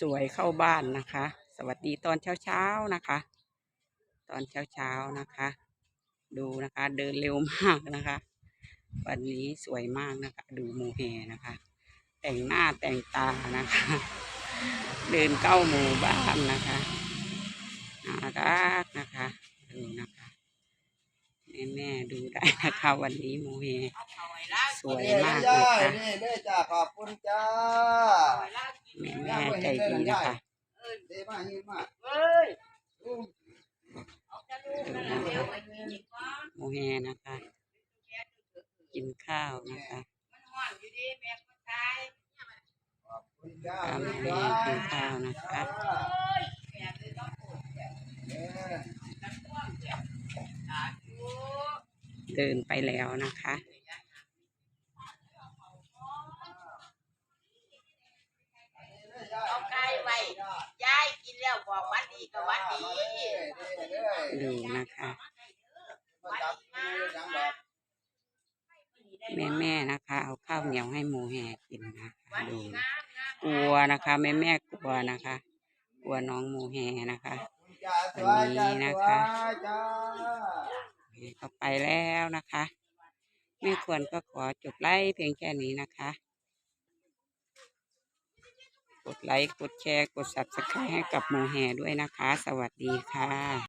สวยเข้าบ้านนะคะ สวัสดีตอนเช้าๆนะคะ ตอนเช้าๆนะคะ ดูนะคะเดินเร็วมากนะคะ วันนี้สวยมากนะคะ ดูโมเฮนะคะ แต่งหน้าแต่งตานะคะ เดินเข้าหมู่บ้านนะคะน่ารักนะคะดูนะคะแม่แม่ๆดูได้นะคะ วันนี้โมเฮสวยมากเลยค่ะนี่เด้อจ้าขอบคุณจ้าแม่แม่ๆ ใจดีนะคะ เด้มาเฮ็ดมาเอ้ยอู้เอาจะลูกนั่นแหละเดี๋ยวไอ้นี่นี่ก่อนโมเฮนะคะ กินข้าวนะคะมันห่อนอยู่ดีแม่ก็ตายขอบคุณจ้าตามโมเฮกินข้าวนะคะเอ้ยแม่เลยต้องปวดแขนเออกันท่วงแขนตาจูเดินไปแล้วนะคะเอาไก่ไว้ยายกินแล้วบอกวัน ดีกับวันดีดูนะคะ แม่แม่นะคะ เอาข้าวเหนียวให้โมเฮกินนะคะดูกลัวนะคะ แม่แม่กลัวนะคะ กลัวน้องโมเฮนะคะจ้าสวยจ้าสวยจ้าก็ไปแล้วนะคะ แม่ควรก็ขอจบไลฟ์เพียงแค่นี้นะคะ กดไลค์ กดแชร์ กด subscribe ให้กับโมแฮด้วยนะคะ สวัสดีค่ะ